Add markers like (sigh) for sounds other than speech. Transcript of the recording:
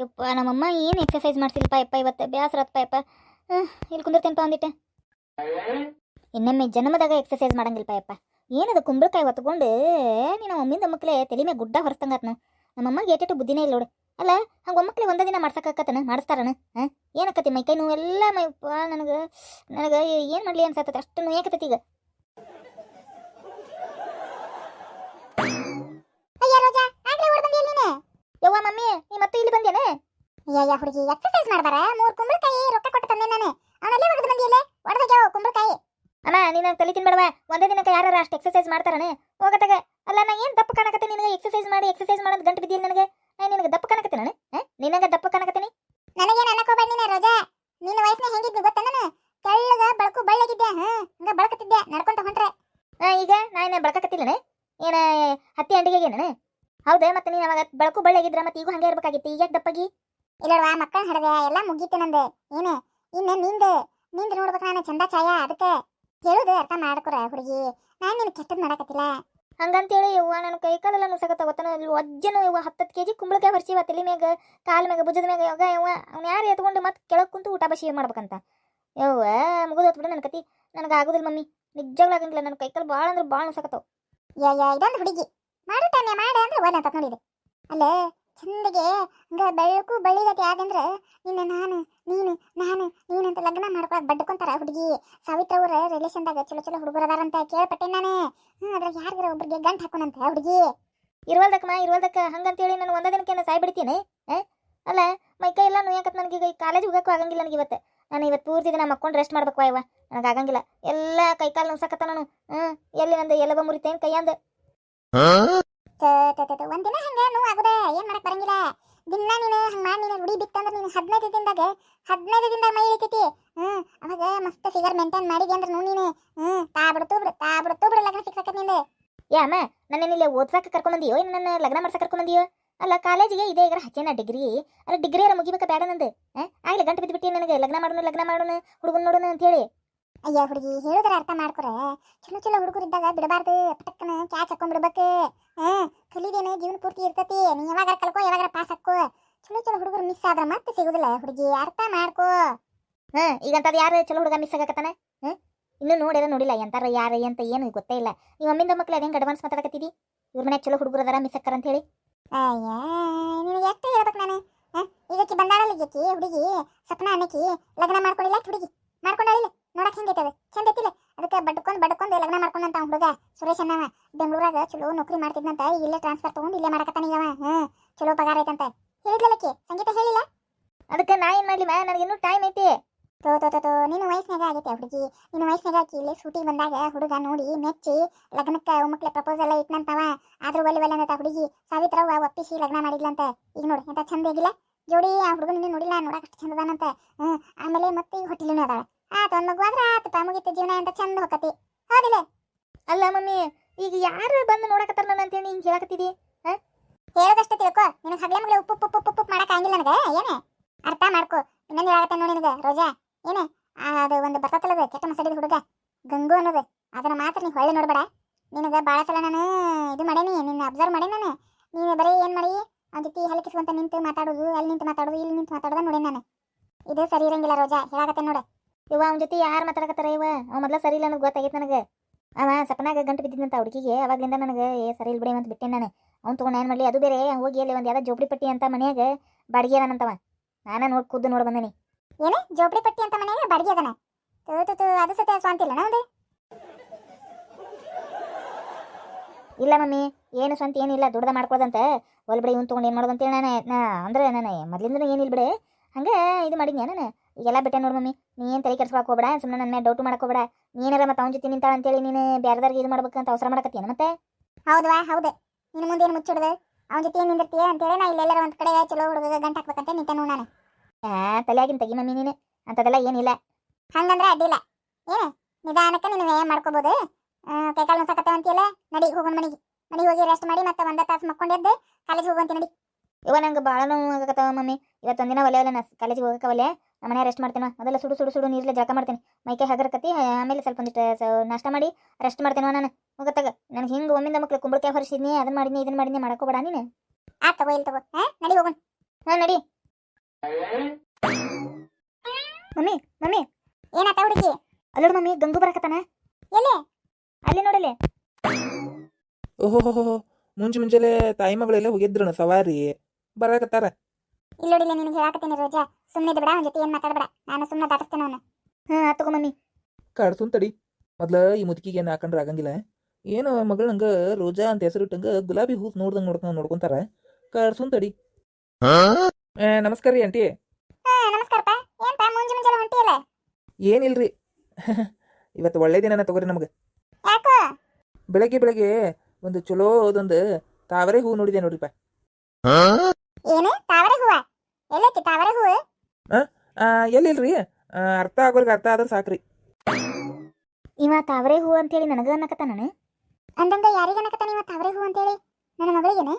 ಯಪ್ಪ, ನಮ್ಮಮ್ಮ ಏನು ಎಕ್ಸಸೈಸ್ ಮಾಡ್ಸಿಲ್ಲಪ್ಪ ಯಪ್ಪ ಇವತ್ತು ಬೇಸರತ್ತಪ್ಪ ಯಪ್ಪ ಇಲ್ಲಿ ಕುಂದಿರ್ತೇನಪ್ಪ ಒಂದಿಟ್ಟು ಇನ್ನೊಮ್ಮೆ ಜನ್ಮದಾಗ ಎಕ್ಸಸೈಸ್ ಮಾಡಂಗಿಲ್ಲಪ್ಪ ಯಪ್ಪ ಏನದು ಕುಂಬಳಕಾಯಿ ಹೊತ್ಕೊಂಡು, ನೀನು ಒಮ್ಮಿಂದ ಮಕ್ಕಳೇ ತಲೆ ಮೇಲೆ ಗುಡ್ಡ ಹೊರಸ್ತಂಗತ್ನು. ನಮ್ಮಮ್ಮಗೆ ಏಟು ಬುದ್ಧಿನೇ ಇಲ್ಲ ನೋಡು. ಅಲ್ಲ, ಹಂಗೆ ಒಮ್ಮಕ್ಳೆ ಒಂದೇ ದಿನ ಮಾಡ್ಸಕ್ಕಾಕತ್ತನ? ಮಾಡಿಸ್ತಾರನ? ಹಾಂ? ಏನಕ್ಕತಿ ಮೈಕೈ ನೋವು ಎಲ್ಲ ಮೈ ನನಗೆ ನನಗೆ ಏನು ಮಾಡಲಿ ಅನ್ಸತ್ತೆ ಅಷ್ಟು ನೋಯಾಕತ್ತೈತಿ ಈಗ. ಮಮ್ಮಿ ನೀ ಮತ್ತೆ ಇಲ್ಲಿ ಬಂದೇನೆ? ಅಯ್ಯಯ್ಯ ಹುಡುಗಿ ಎಕ್ಸರ್ಸೈಸ್ ಮಾಡ್ಬಾರ? ಮೂರ್ ಕುಂಬಳಕಾಯಿ ರೊಕ್ಕ ಕೊಟ್ಟು ತಂದೆ ನಾನು. ಅವನಲ್ಲೇ ಒಗದು ಬಂದಿಯಲ್ಲೇ? ಒಡದಾಗ್ಯಾವ ಕುಂಬಳಕಾಯಿ? ಅಮ್ಮ ನೀನು ತಲೆ ತಿನ್ಬೇಡವ? ಒಂದೇ ದಿನಕ್ಕೆ ಯಾರು ಅಷ್ಟು ಎಕ್ಸಸೈಸ್ ಮಾಡ್ತಾರನೆ? ಹೋಗತ್ತಾಗ. ಅಲ್ಲ ನಾ ಏನು ದಪ್ಪ ಕಾಣಕತ್ತೆ ನಿನಗೆ? ಎಕ್ಸರ್ಸೈಸ್ ಮಾಡಿ ಎಕ್ಸರ್ಸೈಸ್ ಮಾಡೋದು ಗಂಟು ಬಿದ್ದಿಲ್ಲ ನನಗೆ? ನಾನು ನಿನಗೆ ದಪ್ಪ ಕಾಣಕತ್ತೆ ನಾನು ನಿನಗೆ ದಪ್ಪ ಕಾಣಕತ್ತೀನಿ? ನನಗೇನು ಅನ್ನಕೋಬೇಡ ನೀನು ರೋಜಾ. ನಿನ್ನ ವಯಸ್ಸಿನ ಹೆಂಗಿದ್ನಿ ಗೊತ್ತ ನಾನು ತೆಳ್ಳಗ ಬಳಕು ಬಳ್ಳಗಿದ್ದೆ ಹಾ? ಹಂಗ ಬಳಕತ್ತಿದ್ದೆ ನಡ್ಕೊಂತ ಹೊಂಟ್ರೆ. ಈಗ ಈಗ ನಾನು ಬೆಳಕತ್ತಿಲ್ಲನೆ ಏನ ಹತ್ತಿ ಅಂಡಿಗೆಗೆ ನಾನು ಹೌದಾ ಮತ್ತೆ ನೀನು ಅವಾಗ ಬೆಳಕು ಬಳ್ಳಿಯಾಗಿದ್ರ ಮತ್ತೆ ಈಗ ಹಂಗೆ ಇರ್ಬೇಕಾಗಿತ್ತು. ಈಗ ದಪ್ಪಗಿ? ಇಲ್ಲೋಡ್ವಾ ಮಕ್ಕಳ ಹಡದೆ ಎಲ್ಲ ಮುಗೀತು ನಂದು. ಏನು ಇನ್ನು ನಿಂದ ನಿಂದ ನೋಡ್ಬೇಕು ನಾನು ಚಂದ ಛಾಯ ಅದಕ್ಕೆ ಹೇಳುದು ಅರ್ಥ ಮಾಡ್ಕೊರ ಹುಡುಗಿ. ನಾನು ನಿನ್ ಕೆಟ್ಟದ್ ಮಾಡಕತ್ತಿಲ್ಲ. ಹಂಗಂತೇಳಿ ಯವ್ವ ನನ್ನ ಕೈ ಕಾಲೆಲ್ಲ ನುಸಕತ್ತ ಗೊತ್ತಾನ ಇಲ್ಲಿ ಒಜ್ಜನು ಇವ ಹತ್ತತ್ತು ಕೆ ಜಿ ಕುಂಬಳಕಾಯಿ ಬರ್ಸಿವ ತಲೆ ಮ್ಯಾಗ ಕಾಲ ಮ್ಯಾಗ ಭುಜದ ಮ್ಯಾಗ. ಯೋಗ ಯವ್ವ ಅವ್ನು ಯಾರು ಎತ್ಕೊಂಡು ಮತ್ತೆ ಕೆಳಗೆ ಕುಂತು ಊಟ ಬಸಿ ಮಾಡ್ಬೇಕಂತ? ಯವ್ವ ಮುಗಿದು ಬಿಡು ನನ್ನ ಕತಿ. ನನಗೆ ಆಗೋದಿಲ್ಲ ಮಮ್ಮಿ. ನಿಜವಾಗ್ಲಾಗಂಗಿಲ್ಲ ನನ್ನ ಕೈ ಕಾಲು ಭಾಳ ಅಂದ್ರೆ ಭಾಳ ನುಸಕತ್ತವ ಯಾ ಇದೊಂದು ಹುಡುಗಿ. ಮಾಡು ತಾನೆ ಮಾಡ ಅಂದ್ರೆ ಓದ್ ಅಂತ ನೋಡಿದೆ ಅಲ್ಲೇ, ಚಂದಗೆ ಹಂಗ ಬೆಳಕು ಬಳ್ಳಿಗತಿ ಆದಂದ್ರೆ ನಿನ್ನ ನಾನು, ನೀನು ನಾನು, ನೀನು ಅಂತ ಲಗ್ನ ಮಾಡ್ಕೊಳಕ್ ಬಡ್ಕೊಂತಾರ ಹುಡುಗಿ. ಸಾವಿತ್ರ ಅವ್ರ ರಿಲೇಷನ್ದಾಗ ಚಲೋ ಚಲೋ ಅಂತ ಕೇಳ್ಪಟ್ಟೆ ನಾನು. ಹ್ಮ್, ಅದ್ರಾಗ ಯಾರಿಗಾರ ಒಬ್ರಿಗೆ ಗಂಟ್ ಹಾಕೋಣಂತ ಹುಡುಗಿ? ಇರುವಲ್ದಕ್ಕಮ್ಮ ಇರುವಲ್ದಕ್ಕ, ಹಂಗಂತೇಳಿ ನಾನು ಒಂದ ದಿನಕ್ಕೆ ಸಾಯ್ ಬಿಡ್ತೀನಿ ಅಲ್ಲ ಮೈಕೈ ಎಲ್ಲ ಯಾಕತ್ ನನಗೆ ಈಗ ಕಾಲೇಜ್ ಹೋಗಕ್ಕೂ ಆಗಂಗಿಲ್ಲ ನನಗೆ ಇವತ್ತು. ನಾನು ಇವತ್ತು ಪೂರ್ತಿ ದಿನ ಮಕ್ಕೊಂಡು ರೆಸ್ಟ್ ಮಾಡ್ಬೇಕು ಅಯ್ಯವ ನನಗೆ ಆಗಂಗಿಲ್ಲ. ಎಲ್ಲ ಕೈ ಕಾಲು ನುಸಕತ್ತ ನಾನು ಹ್ಞೂ ಎಲ್ಲಿ ನಂದು ಎಲ್ಲವ ಮುರಿತೇನು ಕೈಯಂದು ಒಂದಿನ ಹಂಗ ನೋವು ಆಗುದ ಏನ್ ಮಾಡಕ್ ಬರಂಗಿಲ್ಲ. ದಿನ ನೀನು ಹಂಗ ಮಾಡಿ ನೀನು ರೂಢಿ ಬಿತ್ತಂದ್ರ ನೀನು ಹದಿನೈದು ದಿನದಾಗ ಹದಿನೈದು ದಿನದಾಗ ಮೈ ಇಳಿತೈತಿ ಹ್ಮ್ ಅವಾಗ ಮಸ್ತ್ ಫಿಗರ್ ಮೇಂಟೈನ್ ಮಾಡಿದಿ ಅಂದ್ರ ನೋ ನೀನು. ಹ್ಮ್ ತಾ ಬಿಡ್ತು ಬಿಡು ತಾ ಬಿಡ್ತು ಬಿಡು ಲಗ್ನ ಫಿಕ್ಸ್ ಆಕತ್ ನಿಂದು. ಯಾ ಅಮ್ಮ ನನ್ನ ಇಲ್ಲಿ ಓದ್ಸಕ್ಕೆ ಕರ್ಕೊಂಬಂದಿಯೋ ಏನು ನನ್ನ ಲಗ್ನ ಮಾಡ್ಸಕ್ಕೆ ಕರ್ಕೊಂಬಂದಿಯೋ? ಅಲ್ಲ ಕಾಲೇಜಿಗೆ ಇದೇ ಈಗ ಹಚ್ಚೇನ ಡಿಗ್ರಿ ಅಲ್ಲ ಡಿಗ್ರಿ ಯಾರ ಮುಗಿಬೇಕಾ ಬೇಡ ನಂದು ಹಾಂ ಆಗ್ಲಿ ಗಂಟು ಬಿದ್ದುಬಿಟ್ಟು ನನಗೆ? ಲಗ್ನ ಮಾಡೋಣ ಲಗ್ನ ಮಾಡೋಣ ಹುಡುಗನ್ ನೋಡೋಣ ಅಂತ ಹೇಳಿ. ಅಯ್ಯ ಹುಡುಗಿ ಹೇಳುದ್ರ ಅರ್ಥ ಮಾಡ್ಕೊರೆ? ಚಲೋ ಚಲೋ ಹುಡುಗರು ಇದ್ದಾಗ ಬಿಡಬಾರ್ದು ಪಟಕ್ಕನ ಕ್ಯಾಚ್ ಹಾಕೊಂಡ್ಬಿಡ್ಬೇಕು ಹ್ಮ್ ಕಲಿದೇನು ಜೀವನ ಪೂರ್ತಿ ಇರ್ತತಿ. ನೀ ಯಾವಾಗ ಕಲ್ಕೋ ಯಾವಾಗ ಪಾಸ್ ಹಾಕೋ ಚಲೋ ಚಲೋ ಹುಡುಗರು ಮಿಸ್ ಆದ್ರ ಮತ್ತೆ ಸಿಗುದಿಲ್ಲ. ಹುಡುಗಿ ಅರ್ಥ ಮಾಡ್ಕೋ. ಹಾ ಈಗಂತದ ಯಾರು ಚಲೋ ಹುಡುಗ ಮಿಸ್ ಆಗಕತ್ತಾನ? ಹಾಂ ಇನ್ನೂ ನೋಡಿರ ನೋಡಿಲ್ಲ. ಎಂತಾರ ಯಾರು ಅಂತ ಏನು ಗೊತ್ತೇ ಇಲ್ಲ. ನೀವು ಅಮ್ಮಿಂದ ಮಕ್ಳು ಅದೇಂಗೆ ಅಡ್ವಾನ್ಸ್ ಮಾತಾಡಕತ್ತಿದಿ ಇವ್ರ ಮನ್ಯಾಗ ಚಲೋ ಹುಡುಗರು ಅದಾರ ಮಿಸ್ ಅಕ್ಕಾರ ಅಂತ ಹೇಳಿ. ಅಯ್ಯ ನಿನಗೆ ಎಷ್ಟು ಹೇಳ್ಬೇಕು ನಾನು? ಈಗ ಬಂದಾಳಲ್ಲ ಈಗಕ್ಕಿ ಹುಡುಗಿ ಸಪ್ನ ಅನ್ನಕಿ ಲಗ್ನ ಮಾಡ್ಕೊಂಡಿಲ್ಲ ಹುಡುಗಿ. ಮಾಡ್ಕೊಂಡಾಳಿಲ್ಲ? ನೋಡಕ್ ಹೆಂಗೈತೆ ಅದು ಚಂದ ಐತಿಲ್ಲ. ಅದಕ್ಕೆ ಬಡ್ಕೊಂಡ್ ಬಡ್ಕೊಂಡ್ ಲಗ್ನ ಮಾಡ್ಕೊಂಡಂತ ಹುಡುಗ ಸುರೇಶ್ ಅಣ್ಣವ ಬೆಂಗಳೂರಾಗ ಚಲೋ ನೌಕರಿ ಮಾಡ್ತಿದ್ನಂತ ಈಗ ಇಲ್ಲೇ ಟ್ರಾನ್ಸ್ಫರ್ ತಗೊಂಡು ಇಲ್ಲೇ ಮಾಡಕತ್ತಾನ ಈಗ ಅವ ಹ್ಮ್ ಚಲೋ ಪಗಾರ ಐತಂತ. ಹೇಳಿದ್ಲಕ್ಕಿ ಸಂಗೀತ ಹೇಳಿಲ್ಲ? ಅದಕ್ಕೆ ನಾ ಏನು ಮಾಡಲಿ ಮಾ ಇನ್ನೂ ಟೈಮ್ ಐತಿ. ತೋ ತೋ ತೋ ನಿನ್ನ ವಯಸ್ಸಿನಾಗ ಆಗೈತೆ ಹುಡುಗಿ. ನಿನ್ನ ವಯಸ್ಸಿನಾಗ ಆಕಿ ಇಲ್ಲಿ ಸೂಟಿ ಬಂದಾಗ ಹುಡುಗ ನೋಡಿ ಮೆಚ್ಚಿ ಲಗ್ನಕ್ಕೆ ಒಮ್ಮಕ್ಳೆ ಪ್ರಪೋಸಲ್ ಇಟ್ನಂತವ. ಆದ್ರೂ ಒಲೆ ಒಲೆ ಅಂತ ಹುಡುಗಿ. ಸಾವಿತ್ರವ್ವ ಒಪ್ಪಿಸಿ ಲಗ್ನ ಮಾಡಿದ್ಲಂತ. ಈಗ ನೋಡಿ ಎಂತ ಚಂದ ಆಗಿಲ್ಲ. ಜೋಡಿ ಆ ಹುಡುಗನ ನೋಡಿಲ್ಲ ನೋಡಕ್ ಅಷ್ಟು ಹ್ಮ್ ಆಮೇಲೆ ಮತ್ತೆ ಈಗ ಹೊಟ್ಟಿಲಿನೂ ಅದಾಳ. ಆತ ಒಂದ್ ಮಗು ಆದ್ರ ಆತ ಮುಗಿತ ಜೀವನ ಅಂತ ಚಂದ ಹೋಗತಿ ಹೌದಿಲ್ಲ? ಅಲ್ಲ ಮಮ್ಮಿ ಈಗ ಯಾರು ಬಂದು ನೋಡಕತ್ತಾರ ನನ್ನ ಅಂತೇಳಿ ಹಿಂಗೆ ಹೇಳಕತ್ತಿದಿ? ಹೇಳದಷ್ಟೇ ತಿಳ್ಕೊ. ನಿನಗೆ ಹಗಲೆ ಮಗಲೆ ಉಪ್ಪು ಉಪ್ಪು ಉಪ್ಪು ಉಪ್ಪು ಮಾಡಕ್ ಆಗಿಲ್ಲ ನನಗೆ? ಏನೇ? ಅರ್ಥ ಮಾಡ್ಕೊ. ಇನ್ನೊಂದು ಹೇಳತ್ತೆ ನೋಡಿ ನಿನಗೆ ರೋಜಾ. ಏನೇ? ಅದು ಒಂದು ಬರ್ತತಲ್ಲದ ಕೆಟ್ಟ ಮಸಡಿದ ಹುಡುಗ. ಗಂಗು ಅನ್ನೋದು. ಅದನ್ನ ಮಾತ್ರ ನೀ ಹೊಳ್ಳಿ ನೋಡ್ಬೇಡ. ನಿನಗೆ ಭಾಳ ಸಲ ನಾನು ಇದು ಮಾಡೇನಿ ನಿನ್ನ ಅಬ್ಸರ್ವ್ ಮಾಡೇನಿ ನಾನು. ನೀನು ಬರೀ ಏನು ಮಾಡಿ? ಅವ್ನ ಜೊತೆ ಹಲಕಿಸ್ಕೊಂತ ನಿಂತು ಮಾತಾಡೋದು ಅಲ್ಲಿ ನಿಂತು ಮಾತಾಡೋದು ಇಲ್ಲಿ ನಿಂತು ಮಾತಾಡೋದು ನೋಡಿ ನಾನು. ಇದು ಸರಿ ಇರಂಗಿಲ್ಲ ರೋಜಾ ಹೇಳಾಗತ್ತೆ ನೋಡು. ಇವ ಅವನ ಜೊತೆ ಯಾರು ಮಾತಾಡಕತ್ತಾರ ಇವ ಅವ ಮೊದ್ಲ ಸರಿ ಇಲ್ಲ ಅನ್ನೋದು ಗೊತ್ತಾಗೈತೆ ನನಗೆ. ಅವ ಸಪನಾಗ ಗಂಟು ಬಿದ್ದಿದ್ದಂತ ಹುಡುಗಿಗೆ ಅವಾಗ್ಲಿಂದ ನನಗೆ ಏ ಸರಿ ಇಲ್ಲ ಬಿಡಿ ಅಂತ ಬಿಟ್ಟೆ ನಾನು. ಅವ್ನು ತೊಗೊಂಡು ಏನು ಮಾಡಲಿ ಅದು ಬೇರೆ ಹೋಗಿ ಅಲ್ಲಿ ಒಂದು ಯಾವ್ದೋ ಜೋಪಡಿ ಪಟ್ಟಿ ಅಂತ ಮನ್ಯಾಗ ಬಾಡಿಗೆ ಅದಾನಂತವ ನಾನೇ ನೋಡಿ ಖುದ್ದು ನೋಡಿ ಬಂದನಿ. ಏನು ಜೋಪಡಿ ಪಟ್ಟಿ ಅಂತ ಮನೆಯಾಗ ಬಾಡಿಗೆ ಅದನ? ಅದು ಸತ್ಯ ಸ್ವಂತಿಲ್ಲ ನಮ್ದು ಇಲ್ಲ ಮಮ್ಮಿ ಏನು ಸ್ವಂತ ಏನಿಲ್ಲ ದುಡ್ದ ಮಾಡ್ಕೊಳ್ದಂತ. ಒಲ್ ಬಿಡಿ ಇವ್ನು ತೊಗೊಂಡು ಏನು ಮಾಡೋದಂತೇಳಿ ನಾನು ಅಂದ್ರೆ ನಾನು ಮೊದಲಿಂದ ಏನಿಲ್ಲ ಬಿಡಿ ಹಂಗೆ ಇದು ಮಾಡಿದ್ನಿ ನಾನು? ಈಗೆಲ್ಲ ಬಿಟ್ಟೆ ನೋಡು ಮಮ್ಮಿ. ನೀ ಏನು ತಲೆ ಕೆಡ್ಸ್ಕೊಳಕ್ ಹೋಗ್ಬೇಡ ಸುಮ್ಮನೆ ನನ್ನ ಮೇಲೆ ಡೌಟ್ ಹೋಗ್ಬೇಡ. ನೀನಾರ ಮತ್ತೆ ಅವ್ನ ಜೊತೆ ನಿಂತಾಳ ಅಂತೇಳಿ ನೀನು ಬೇರೆದವ್ರಿಗೆ ಇದು ಮಾಡ್ಬೇಕಂತ ಅವಸರ ಮಾಡಕತ್ತೀನಿ ಮತ್ತೆ? ಹೌದಾ ಹೌದು. ನಿನ್ನ ಮುಂದೆ ಏನು ಮುಚ್ಚಿಡ್ದು? ಅವನ ಜೊತೆ ಏನು ನಿಂದಿರ್ತೀಯ ಅಂತೇಳಿ ನಾ ಇಲ್ಲೆಲ್ಲರ ಒಂದು ಕಡೆ ಚಲೋ ಹುಡುಗ ಗಂಟು ಹಾಕ್ಬೇಕಂತ ನಿಂತೆ ನೋಡು ನಾನು. ತಲೆಯಾಗಿನ ತೆಗಿ ಮಮ್ಮಿ ನೀನು. ಅಂಥದ್ದೆಲ್ಲ ಏನಿಲ್ಲ. ಹಂಗಂದ್ರೆ ಅಡ್ಡಿಲ್ಲ. ಏನು? ನಿಧಾನಕ್ಕೆ ನೀನು ಏನು ಮಾಡ್ಕೋಬೋದು. ಕೈಕಾಲು ನುಸಕತ್ತೆ ಅಂತೀಯಲ್ಲ? ನಡಿ ಹೋಗೋಣ ಮನೆಗೆ. ಮನೆಗೆ ಹೋಗಿ ರೆಸ್ಟ್ ಮಾಡಿ ಮತ್ತೆ ಒಂದೇ ತಾಸು ಮಕ್ಕೊಂಡೆದ್ದು ಕಾಲೇಜ್ ಹೋಗುವಂತ ನಡಿ. ಇವ ನಂಗೆ ಭಾಳ ನೋವು ಆಗಕತ್ತಾವ ಮಮ್ಮಿ. ಇವತ್ತೊಂದಿನ ಒಲೆ ಒಲೆ ನಾ ಕಾಲೇಜಿಗೆ ಹೋಗಕ್ಕೆ ಒಲೆ ಮನೆ ರೆಸ್ಟ್ ಮಾಡ್ತೇನೆ. ಮೊದಲ ಸುಡು ಸುಡು ಸುಡು ನೀರ್ಲೆ ಜಳಕ ಮಾಡ್ತೀನಿ. ಮೈಕೆ ಹಗರಕತ್ತಿ ಆಮೇಲೆ ಸ್ವಲ್ಪ ಒಂದಿಷ್ಟು ನಾಷ್ಟ ಮಾಡಿ ರೆಸ್ಟ್ ಮಾಡ್ತೇನೆ ನಾನು. ಹೋಗತ್ತಾಗ ನನಗೆ ಹಿಂಗೆ ಒಮ್ಮಿಂದ ಮಕ್ಳು ಕುಂಬಳಕಾಯಿ ಹೊರಿಸಿದ್ನಿ ಅದನ್ನ ಮಾಡಿದ್ನಿ ಇದನ್ನ ಮಾಡಿದ್ನಿ ಮಾಡ್ಕೋಬೇಡ ನೀನು. ಆ ತಗೋ ಇಲ್ಲಿ ತಗೋ. ಹಾ ನಡಿ ಹೋಗೋಣ ಹಾಂ ನಡಿ. Mummy mummy. ಏನಾತ ಹುಡುಗಿ ಅಲ್ಲೋಡು ಮಮ್ಮಿ ಗಂಗು ಬರಕತ್ತಾನ? ಎಲ್ಲಿ? ಅಲ್ಲಿ ನೋಡಲೆ ಓಹೋ ಮುಂಜಿ ಮುಂಜಾನೆ ತಾಯಿ ಮಗಳೆಲ್ಲ ಹೋಗಿದ್ರು ಸವಾರಿ. ಬರಾಕತ್ತಾರ? ಇಲ್ಲಿ ನೋಡಿಲ್ಲ ನಿನಗೆ ಹೇಳಾಕತ್ತೀನಿ ರೋಜಾ. ಸುಮ್ಮನೆ ಬಿಡ ಅವನ ಜೊತೆ ಏನ್ ಮಾತಾಡಬೇಡ. ನಾನು ಸುಮ್ಮನೆ ದಾಟಿಸ್ತೇನೆ ಅವನು. ಹಾ ತಗೋ ಮಮ್ಮಿ. ಕಾಡ್ಸುನ್ ತಡಿ. ಮೊದ್ಲ ಈ ಮುದುಕಿಗೆ ಏನು ಹಾಕೊಂಡ್ರೆ ಆಗಂಗಿಲ್ಲ. ಏನು ಮಗಳು ಹಂಗ ರೋಜಾ ಅಂತ ಹೆಸರು ಹೆಸರಿಟ್ಟಂಗ ಗುಲಾಬಿ ಹೂ ನೋಡ್ದಂಗ ನೋಡ್ತ ನೋಡ್ಕೊಂತಾರ. ಕಾಡ್ಸುನ್ ತಡಿ. ಏ, ನಮಸ್ಕಾರ ರೀ ಆಂಟಿ. ಹಾ ನಮಸ್ಕಾರಪ್ಪ. ಏನ್ಪ ಮುಂಜಿ ಮುಂಜಾನೆ ಹೊಂಟಿಯಲ್ಲ ಏನಿಲ್ರಿ. (laughs) ಇವತ್ತು ಒಳ್ಳೆ ದಿನನ ತಗೋರಿ ನಮಗೆ. ಯಾಕೋ? ಬೆಳಗ್ಗೆ ಬೆಳಗ್ಗೆ ಒಂದು ಚಲೋ ಅದೊಂದು ತಾವರೆ ಹೂ ನೋಡಿದೆ ನೋಡ್ರಿಪ್ಪ. ಏನು? ಎಲ್ಲೈತಿ ತಾವರೆ ಹೂವು ಆ, ಎಲ್ಲಿಲ್ರಿ? ಅರ್ಥ ಆಗೋರ್ಗೆ ಅರ್ಥ ಆದ್ರೆ ಸಾಕ್ರಿ. ಇವ ತಾವರೆ ಹೂ ಅಂತೇಳಿ ನನಗ ಅನ್ನಕತ್ತಾನ ಅಂದಂಗ ಯಾರಿಗೆ ಅನ್ನಕತ್ತಾನ ಇವ ತಾವರೆ ಹೂ ಅಂತೇಳಿ? ನನ್ನ ಮಗಳಿಗೇನೆ?